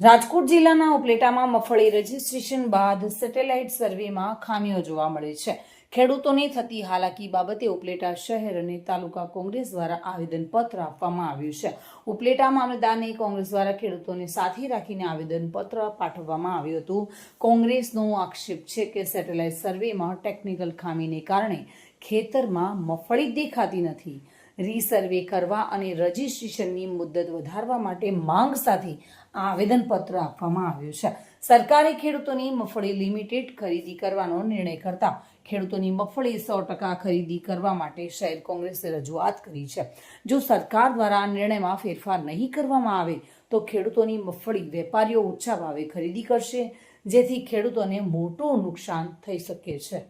રાજકોટ જિલ્લાના ઉપલેટામાં મગફળી રજીસ્ટ્રેશન બાદ સેટેલાઇટ સર્વેમાં ખામીઓ જોવા મળે છે. ખેડૂતોને થતી હાલાકી બાબતે ઉપલેટા શહેર અને તાલુકા કોંગ્રેસ દ્વારા આવેદનપત્ર આપવામાં આવ્યું છે. ઉપલેટા મામલતદારને કોંગ્રેસ દ્વારા ખેડૂતોને સાથે રાખીને આવેદનપત્ર પાઠવવામાં આવ્યું હતું. કોંગ્રેસનો આક્ષેપ છે કે સેટેલાઇટ સર્વેમાં ટેકનિકલ ખામીને કારણે ખેતરમાં મગફળી દેખાતી નથી. રીસર્વે કરવા અને રજિસ્ટ્રેશનની મુદત વધારવા માટે માંગ સાથે આવેદનપત્ર આપવામાં આવ્યું છે. સરકારે ખેડૂતોની મગફળી લિમિટેડ ખરીદી કરવાનો નિર્ણય કરતા ખેડૂતોની મગફળી સો ટકા ખરીદી કરવા માટે શહેર કોંગ્રેસે રજૂઆત કરી છે. જો સરકાર દ્વારા આ નિર્ણયમાં ફેરફાર નહીં કરવામાં આવે, તો ખેડૂતોની મગફળી વેપારીઓ ઓછા ભાવે ખરીદી કરશે, જેથી ખેડૂતોને મોટું નુકસાન થઈ શકે છે.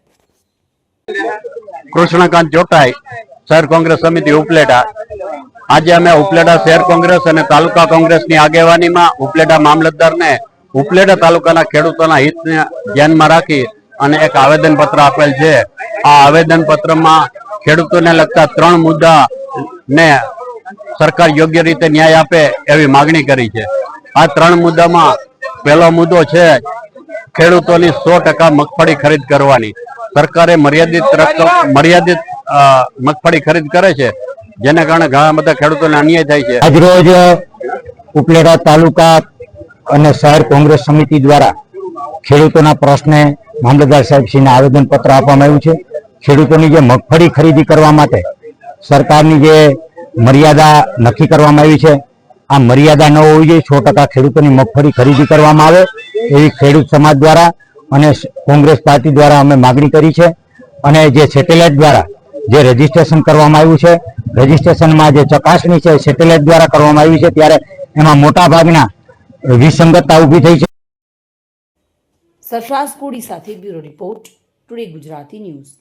કૃષ્ણકાંત જોટાઈ. શહેર કોંગ્રેસ સમિતિ ઉપલેટા. આજે અમે ઉપલેટા શહેર કોંગ્રેસ અને તાલુકા કોંગ્રેસની આગેવાનીમાં ઉપલેટા મામલતદારને ઉપલેટા તાલુકાના ખેડૂતોના હિતને ધ્યાનમાં રાખી અને એક આવેદન પત્ર આપેલ છે. આ આવેદન પત્રમાં ખેડૂતોને લગતા ત્રણ મુદ્દા ને સરકાર યોગ્ય રીતે ન્યાય આપે એવી માગણી કરી છે. આ ત્રણ મુદ્દામાં પહેલો મુદ્દો છે ખેડૂતોની સો ટકા મગફળી ખરીદ કરવાની. સરકારે મર્યાદિત મર્યાદિત મગફળી ખરીદ કરે છે, જેના કારણે ઘણા બધા ખેડૂતોને અન્યાય થાય છે. આજરોજ ઉપલેરા તાલુકા અને શહેર કોંગ્રેસ સમિતિ દ્વારા ખેડૂતોના પ્રશ્ને મામલતદાર સાહેબશ્રીને આવેદન પત્ર આપવામાં આવ્યું છે. ખેડૂતોની જે મગફળી ખરીદી કરવા માટે સરકારની જે મર્યાદા નક્કી કરવામાં આવી છે, આ મર્યાદા ન હોવી જોઈએ, સો ટકા ખેડૂતોની મગફળી ખરીદી કરવામાં આવે એવી ખેડૂત સમાજ દ્વારા અને કોંગ્રેસ પાર્ટી દ્વારા અમે માગણી કરી છે. અને જે સેટેલાઇટ દ્વારા જે રજીસ્ટ્રેશન કરવામાં આવ્યું છે રજીસ્ટ્રેશનમાં જે ચકાસણી છે સેટેલાઇટ દ્વારા કરવામાં આવી છે, ત્યારે એમાં મોટા ભાગના વિસંગતતા ઊભી થઈ છે. સરફરાઝ કોડી સાથે bureau report, today Gujarati news.